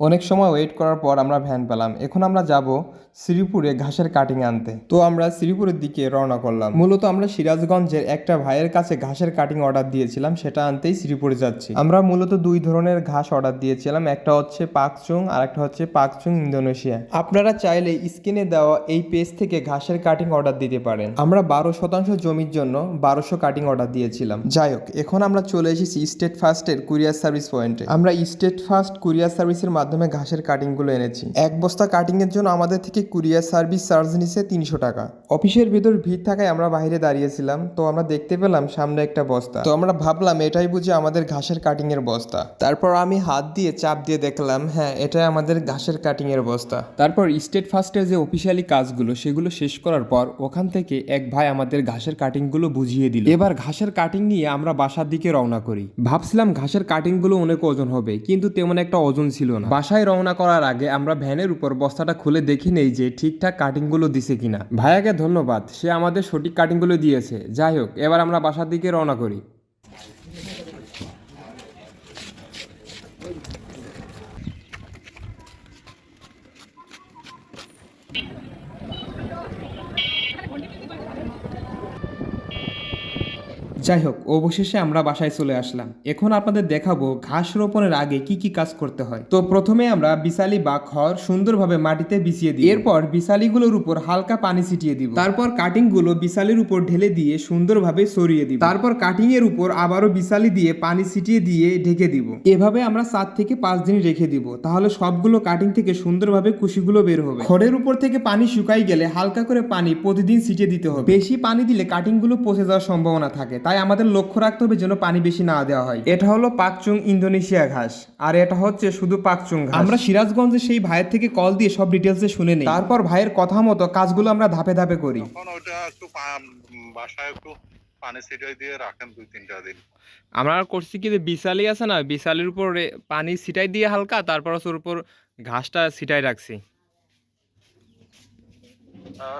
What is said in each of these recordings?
অনেক সময় ওয়েট করার পর আমরা ভ্যান পেলাম। এখন আমরা যাব শ্রীপুরে ঘাসের কাটিং আনতে। তো আমরা শ্রীপুরের দিকে রওনা করলাম। মূলত আমরা সিরাজগঞ্জের একটা ভাইয়ের কাছে ঘাসের কাটিং অর্ডার দিয়েছিলাম, সেটা আনতেই শ্রীপুরে যাচ্ছি। আমরা মূলত দুই ধরনের ঘাস অর্ডার দিয়েছিলাম, একটা হচ্ছে পাকচুং আর একটা হচ্ছে পাকচুং ইন্দোনেশিয়া। আপনারা চাইলে স্ক্রিনে দেওয়া এই পেজ থেকে ঘাসের কাটিং অর্ডার দিতে পারেন। আমরা বারো শতাংশ জমির জন্য বারোশো কাটিং অর্ডার দিয়েছিলাম। যাই হোক, এখন আমরা চলে এসেছি স্টেট ফার্স্টের কুরিয়ার সার্ভিস পয়েন্টে আমরা স্টেট ফার্স্ট কুরিয়ার সার্ভিসের মাধ্যমে ঘাসের কাটিংগুলো এনেছি। এক বস্তা কাটিং এর জন্য আমাদের থেকে কুরিয়ার সার্ভিস চার্জ নিছে তিনশো টাকা। অফিসের ভিতর ভিড় থাকায় আমরা বাইরে দাঁড়িয়েছিলাম, তো আমরা দেখতে পেলাম সামনে একটা বস্তা। তো আমরা ভাবলাম, এটাই বুঝি আমাদের ঘাসের কাটিং এর বস্তা। তারপর আমি হাত দিয়ে চাপ দিয়ে দেখলাম হ্যাঁ এটাই আমাদের ঘাসের কাটিং এর বস্তা। তারপর স্টেট ফার্স্টের যে অফিসিয়ালি কাজগুলো, সেগুলো শেষ করার পর ওখান থেকে এক ভাই আমাদের ঘাসের কাটিংগুলো বুঝিয়ে দিল। এবার ঘাসের কাটিং নিয়ে আমরা বাসার দিকে রওনা করি। ভাবছিলাম ঘাসের কাটিংগুলো অনেক ওজন হবে, কিন্তু তেমন একটা ওজন ছিল না। বাসায় রওনা করার আগে আমরা ভ্যানের উপর বস্তাটা খুলে দেখি নেই যে ঠিকঠাক কাটিংগুলো দিছে কিনা। ভাইয়াকে ধন্যবাদ, সে আমাদের সঠিক কাটিংগুলো দিয়েছে। যাই হোক, এবার আমরা বাসার দিকে রওনা করি। যাই হোক অবশেষে আমরা বাসায় চলে আসলাম। এখন আপনাদের দেখাবো ঘাস রোপণের আগে কি কি কাজ করতে হয়। তো প্রথমে আমরা বিশালি বা খড় সুন্দরভাবে মাটিতে বিছিয়ে দিই এরপর বিশালিগুলোর উপর হালকা পানি ছিটিয়ে দিব। তারপর কাটিংগুলো বিশালির উপর ঢেলে দিয়ে সুন্দরভাবে সরিয়ে দিব। তারপর কাটিং এর উপর আবারও বিশালি দিয়ে পানি ছিটিয়ে দিয়ে ঢেকে দিব। এভাবে আমরা সাত থেকে পাঁচ দিন রেখে দিব। তাহলে সবগুলো কাটিং থেকে সুন্দরভাবে কুশিগুলো বের হবে। খড়ের উপর থেকে পানি শুকাই গেলে হালকা করে পানি প্রতিদিন ছিটিয়ে দিতে হবে। বেশি পানি দিলে কাটিংগুলো পচে যাওয়ার সম্ভাবনা থাকে। তাই আমাদের লক্ষ্য রাখতে হবে যেন পানি বেশি না দেওয়া হয়। এটা হলো পাকচুং ইন্দোনেশিয়া ঘাস আর এটা হচ্ছে শুধু পাকচুং ঘাস। আমরা সিরাজগঞ্জে সেই ভাইয়ের থেকে কল দিয়ে সব ডিটেলসে শুনে নিই। তারপর ভাইয়ের কথা মতো কাজগুলো আমরা ধাপে ধাপে করি। ওটা একটু বাসায় একটু পানি ছিটিয়ে দিয়ে রাখেন দুই তিনটা দিন। আমরা করছি কি যে বিশালি আছে না বিশালির উপর পানি ছিটাই দিয়ে হালকা তারপর ওর উপর ঘাসটা ছিটাই রাখছি।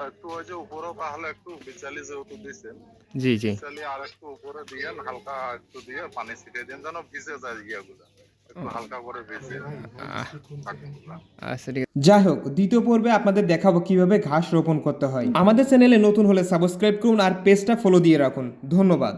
একটু ওই যে উপরও তাহলে একটু বিচালি যেহেতু দিচ্ছেন জি জি। বিচালি আর একটু উপরে দিয়েন হালকা একটু দিয়ে পানি ছিটিয়ে দেন যেন ভিজে যায় ইয়েগুলো। একটু হালকা করে ভিজে পাখিগুলা। আচ্ছা ঠিক আছে। যাই হোক দ্বিতীয় পর্বে আপনাদের দেখাবো কীভাবে ঘাস রোপণ করতে হয়। আমাদের চ্যানেলে নতুন হলে সাবস্ক্রাইব করুন আর পেজটা ফলো দিয়ে রাখুন। ধন্যবাদ।